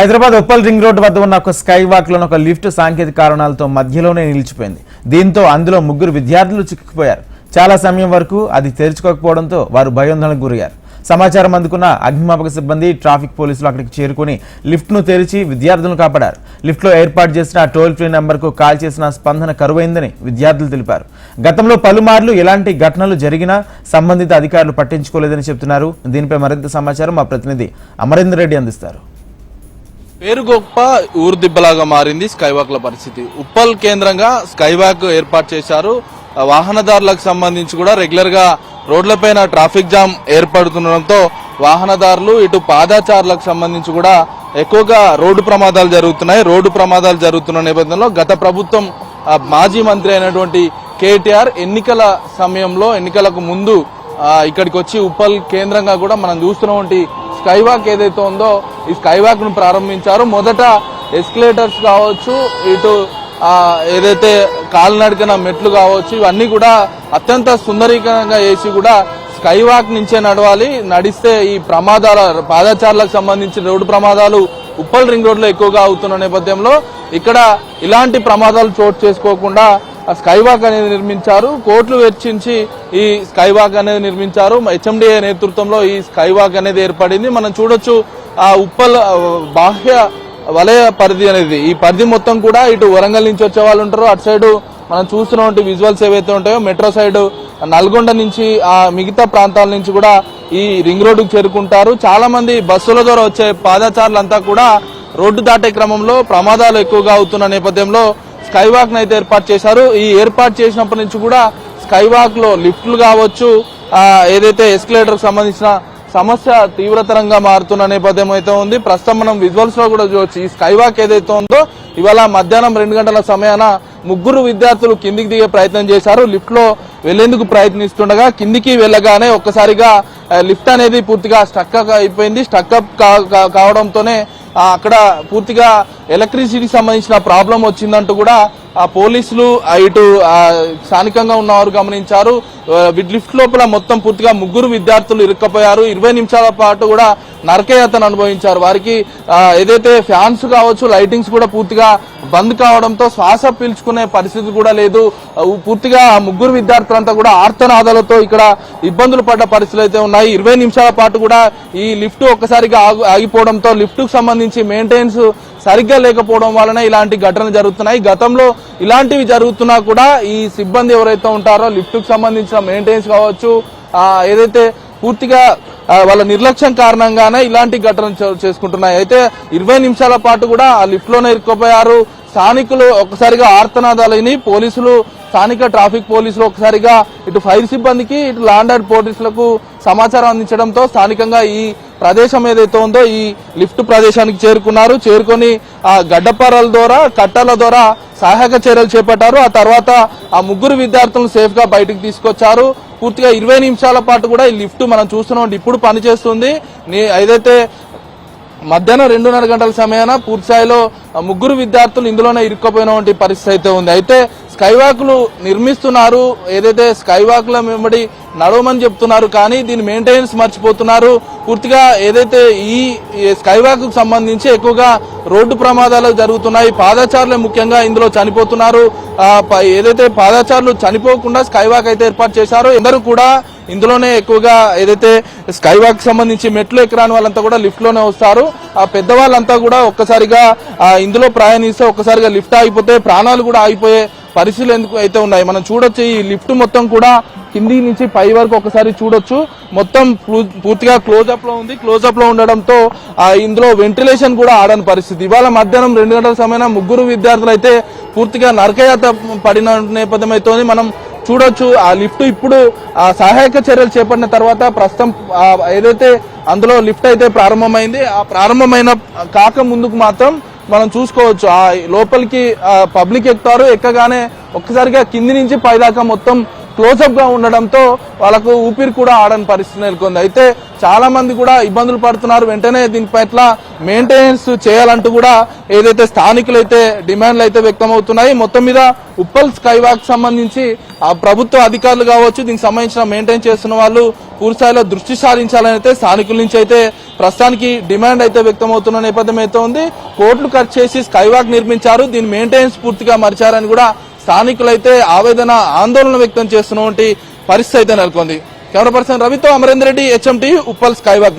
Hyderabad Uppal ring road వద్ద ఉన్న ఒక స్కై వాక్ ఒక లిఫ్ట్ సాంకేతిక కారణాలతో మధ్యలోనే నిలిచిపోయింది. దీంతో అందులో ముగ్గురు విద్యార్థులు చిక్కిపోయారు చాలా సమయం వరకు అది తెరుచుకోకపోవడంతో వారు భయోందనకు గురయ్యారు. సమాచారం అందుకున్న అగ్నిమాపక సిబ్బంది ట్రాఫిక్ పోలీసులు అక్కడికి చేరుకుని లిఫ్ట్ను తెరిచి విద్యార్థులను కాపాడారు. లిఫ్ట్లో ఏర్పాటు చేసిన టోల్ ఫ్రీ నెంబర్కు కాల్ చేసిన స్పందన కరువైందని విద్యార్థులు తెలిపారు. గతంలో పలుమార్లు ఎలాంటి ఘటనలు జరిగినా సంబంధిత అధికారులు పట్టించుకోలేదని చెబుతున్నారు. దీనిపై మరింత సమాచారం మా ప్రతినిధి అమరేందర్ రెడ్డి అందిస్తారు. పేరు గొప్ప ఊరు దిబ్బలాగా మారింది స్కైవాక్ల పరిస్థితి. ఉప్పల్ కేంద్రంగా స్కైవాక్ ఏర్పాటు చేశారు. వాహనదారులకు సంబంధించి కూడా రెగ్యులర్గా రోడ్లపైన ట్రాఫిక్ జామ్ ఏర్పడుతుండడంతో వాహనదారులు ఇటు పాదాచారులకు సంబంధించి కూడా ఎక్కువగా రోడ్డు ప్రమాదాలు జరుగుతున్నాయి. రోడ్డు ప్రమాదాలు జరుగుతున్న నేపథ్యంలో గత ప్రభుత్వం మాజీ మంత్రి అయినటువంటి కేటీఆర్ ఎన్నికల సమయంలో ఎన్నికలకు ముందు ఇక్కడికి వచ్చి ఉప్పల్ కేంద్రంగా కూడా మనం చూస్తున్నటువంటి స్కైవాక్ ఏదైతే ఉందో ఈ స్కైవాక్ను ప్రారంభించారు. మొదట ఎస్కలేటర్స్ కావచ్చు ఇటు ఏదైతే కాలినడకన మెట్లు కావచ్చు ఇవన్నీ కూడా అత్యంత సుందరీకరంగా వేసి కూడా స్కైవాక్ నుంచే నడవాలి. నడిస్తే ఈ ప్రమాదాల పాదచారులకు సంబంధించిన రోడ్డు ప్రమాదాలు ఉప్పల్ రింగ్ రోడ్లో ఎక్కువగా అవుతున్న నేపథ్యంలో ఇక్కడ ఇలాంటి ప్రమాదాలు చోటు చేసుకోకుండా స్కైవాక్ అనేది నిర్మించారు. కోట్లు వెచ్చించి ఈ స్కైవాక్ అనేది నిర్మించారు. హెచ్ఎండిఏ నేతృత్వంలో ఈ స్కైవాక్ అనేది ఏర్పడింది. మనం చూడొచ్చు ఆ ఉప్పల్ బాహ్య వలయ పరిధి అనేది. ఈ పరిధి మొత్తం కూడా ఇటు వరంగల్ నుంచి వచ్చే వాళ్ళు ఉంటారు. అటు సైడ్ మనం చూస్తున్నటువంటి విజువల్స్ ఏవైతే ఉంటాయో మెట్రో సైడ్ నల్గొండ నుంచి ఆ మిగతా ప్రాంతాల నుంచి కూడా ఈ రింగ్ రోడ్డుకు చేరుకుంటారు. చాలా మంది బస్సుల ద్వారా వచ్చే పాదచారులంతా కూడా రోడ్డు దాటే క్రమంలో ప్రమాదాలు ఎక్కువగా అవుతున్న నేపథ్యంలో స్కైవాక్ అయితే ఏర్పాటు చేశారు. ఈ ఏర్పాటు చేసినప్పటి నుంచి కూడా స్కైవాక్లో లిఫ్ట్లు కావచ్చు ఏదైతే ఎస్కలేటర్ సంబంధించిన సమస్య తీవ్రతరంగా మారుతున్న నేపథ్యం అయితే ఉంది. ప్రస్తుతం మనం విజువల్స్లో కూడా చూడొచ్చు ఈ స్కైవాక్ ఏదైతే ఉందో ఇవాళ మధ్యాహ్నం రెండు గంటల సమయాన ముగ్గురు విద్యార్థులు కిందికి దిగే ప్రయత్నం చేశారు. లిఫ్ట్లో వెళ్ళేందుకు ప్రయత్నిస్తుండగా కిందికి వెళ్ళగానే ఒక్కసారిగా లిఫ్ట్ అనేది పూర్తిగా స్టక్ అయిపోయింది. స్టక్ అప్ కావడంతోనే అక్కడ పూర్తిగా ఎలక్ట్రిసిటీకి సంబంధించిన ప్రాబ్లం వచ్చిందంటూ కూడా ఆ పోలీసులు ఇటు స్థానికంగా ఉన్నవారు గమనించారు. లిఫ్ట్ లోపల మొత్తం పూర్తిగా ముగ్గురు విద్యార్థులు ఇరుక్కపోయారు. ఇరవై నిమిషాల పాటు కూడా నరకయాతను అనుభవించారు. వారికి ఏదైతే ఫ్యాన్స్ కావచ్చు లైటింగ్స్ కూడా పూర్తిగా బంద్ కావడంతో శ్వాస పీల్చుకునే పరిస్థితి కూడా లేదు. పూర్తిగా ముగ్గురు విద్యార్థులంతా కూడా ఆర్తనాదాలతో ఇక్కడ ఇబ్బందులు పడ్డ పరిస్థితులు అయితే ఉన్నాయి. ఇరవై నిమిషాల పాటు కూడా ఈ లిఫ్ట్ ఒక్కసారిగా ఆగిపోవడంతో లిఫ్ట్కు సంబంధించి మెయింటెనెన్స్ సరిగ్గా లేకపోవడం వలన ఇలాంటి ఘటనలు జరుగుతున్నాయి. గతంలో ఇలాంటివి జరుగుతున్నా కూడా ఈ సిబ్బంది ఎవరైతే ఉంటారో లిఫ్ట్కు సంబంధించిన మెయింటెనెన్స్ కావచ్చు ఏదైతే పూర్తిగా వాళ్ళ నిర్లక్ష్యం కారణంగానే ఇలాంటి ఘటనలు చేసుకుంటున్నాయి. అయితే ఇరవై నిమిషాల పాటు కూడా ఆ లిఫ్ట్లోనే ఇరుక్కుపోయారు. స్థానికులు ఒక్కసారిగా ఆర్తనాదాలని పోలీసులు స్థానిక ట్రాఫిక్ పోలీసులు ఒకసారిగా ఇటు ఫైర్ సిబ్బందికి ఇటు లాండ్ అండ్ పోలీసులకు సమాచారం అందించడంతో స్థానికంగా ఈ ప్రదేశం ఏదైతే ఉందో ఈ లిఫ్ట్ ప్రదేశానికి చేరుకున్నారు. చేరుకొని ఆ గడ్డపారల ద్వారా కట్టల ద్వారా సహాయక చర్యలు చేపట్టారు. ఆ తర్వాత ఆ ముగ్గురు విద్యార్థులను సేఫ్గా బయటకు తీసుకొచ్చారు. పూర్తిగా ఇరవై నిమిషాల పాటు కూడా ఈ లిఫ్ట్ మనం చూస్తున్నాం. ఇప్పుడు పనిచేస్తుంది. ఏదైతే మధ్యాహ్నం రెండున్నర గంటల సమయాన పూర్తి స్థాయిలో ముగ్గురు విద్యార్థులు ఇందులోనే ఇరుక్కుపోయినటువంటి పరిస్థితి అయితే ఉంది. అయితే స్కైవాక్లు నిర్మిస్తున్నారు. ఏదైతే స్కైవాక్ల వెంబడి నడవమని చెప్తున్నారు కానీ దీని మెయింటెనెన్స్ మర్చిపోతున్నారు. పూర్తిగా ఏదైతే ఈ స్కైవాక్ సంబంధించి ఎక్కువగా రోడ్డు ప్రమాదాలు జరుగుతున్నాయి. పాదచారులే ముఖ్యంగా ఇందులో చనిపోతున్నారు. ప- ఏదైతే పాదచారులు చనిపోకుండా స్కైవాక్ అయితే ఏర్పాటు చేశారో అందరూ కూడా ఇందులోనే ఎక్కువగా ఏదైతే స్కైవాక్ సంబంధించి మెట్లు ఎక్కరాని వాళ్ళంతా కూడా లిఫ్ట్లోనే వస్తారు. ఆ పెద్దవాళ్ళంతా కూడా ఒక్కసారిగా ఇందులో ప్రయాణిస్తే ఒక్కసారిగా లిఫ్ట్ ఆగిపోతే ప్రాణాలు కూడా ఆగిపోయే పరిస్థితులు ఎందుకు అయితే ఉన్నాయి? మనం చూడొచ్చు ఈ లిఫ్ట్ మొత్తం కూడా కింది నుంచి పై వరకు ఒకసారి చూడొచ్చు. మొత్తం పూర్- పూర్తిగా క్లోజ్అప్లో ఉంది. క్లోజ్అప్లో ఉండడంతో ఇందులో వెంటిలేషన్ కూడా ఆడని పరిస్థితి. ఇవాళ మధ్యాహ్నం రెండు గంటల సమయం ముగ్గురు విద్యార్థులు అయితే పూర్తిగా నరకయాత పడిన నేపథ్యం అయితే ఉంది. మనం చూడొచ్చు ఆ లిఫ్ట్ ఇప్పుడు ఆ సహాయక చర్యలు చేపట్టిన తర్వాత ప్రస్తుతం ఏదైతే అందులో లిఫ్ట్ అయితే ప్రారంభమైంది ఆ ప్రారంభమైన కాక ముందుకు మాత్రం మనం చూసుకోవచ్చు. ఆ లోపలికి పబ్లిక్ ఎక్కుతారు ఎక్కగానే ఒక్కసారిగా కింది నుంచి పైదాకా మొత్తం క్లోజప్గా ఉండడంతో వాళ్ళకు ఊపిరి కూడా ఆడని పరిస్థితి నెలకొంది. అయితే చాలా మంది కూడా ఇబ్బందులు పడుతున్నారు. వెంటనే దీని పట్ల మెయింటెనెన్స్ చేయాలంటూ కూడా ఏదైతే స్థానికులైతే డిమాండ్లు అయితే వ్యక్తం అవుతున్నాయి మొత్తం మీద ఉప్పల్ స్కై వాక్ సంబంధించి ఆ ప్రభుత్వ అధికారులు కావచ్చు దీనికి సంబంధించిన మెయింటైన్ చేస్తున్న వాళ్ళు పూర్తిస్థాయిలో దృష్టి సారించాలని అయితే స్థానికుల నుంచి అయితే ప్రస్తుతానికి డిమాండ్ అయితే వ్యక్తం అవుతున్న నేపథ్యం అయితే ఉంది. కోట్లు ఖర్చు చేసి స్కైవాక్ నిర్మించారు. దీని మెయింటెనెన్స్ పూర్తిగా మరిచారని కూడా స్థానికులైతే ఆవేదన ఆందోళన వ్యక్తం చేస్తున్నటువంటి పరిస్థితి అయితే నెలకొంది. కెమెరా పర్సన్ రవితో అమరేందర్ రెడ్డి హెచ్ఎంటీ ఉప్పల్ స్కైవాక్